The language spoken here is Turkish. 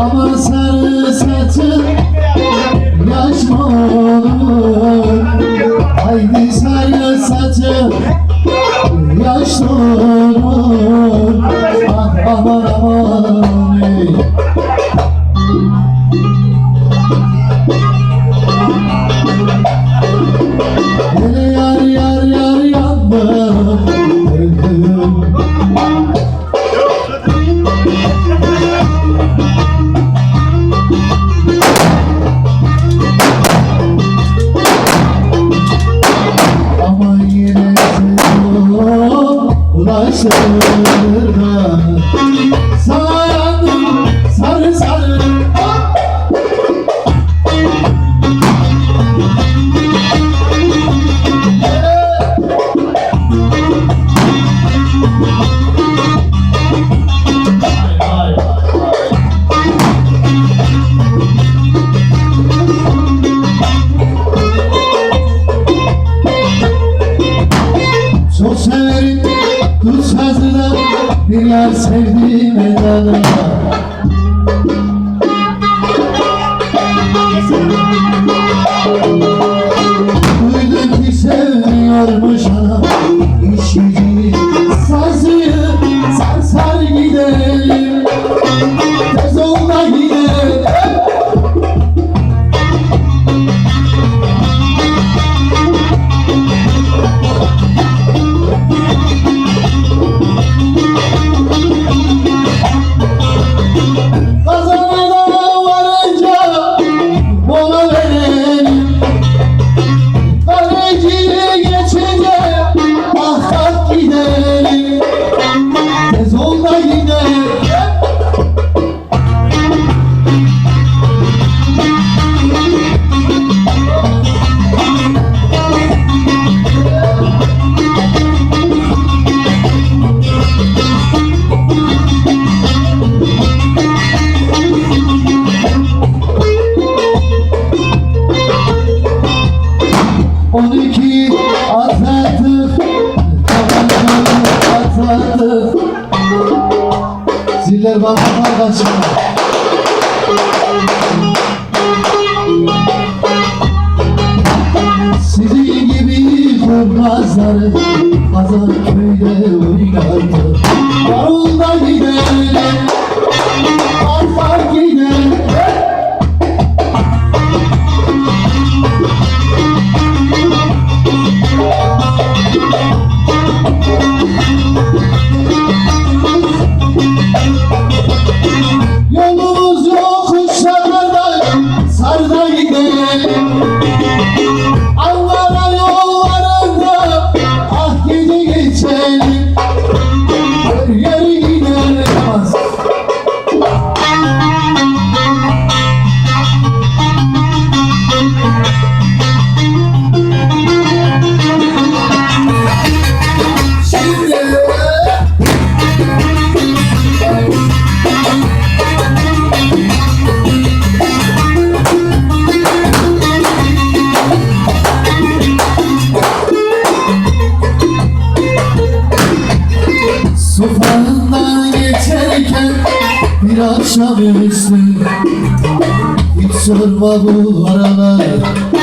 Aman sarı saçın yaş mı olur? Haydi sarı saçın yaş mı olur? Ah aman aman ey. i'm awesome. Bir yer sevdiğim edana Duydum ki sevmiyormuş ana İşici sazıyı Sarsar gidelim Ziller bana kaçma Sizin যাইতে akşam üstü Hiç sorma bu aralar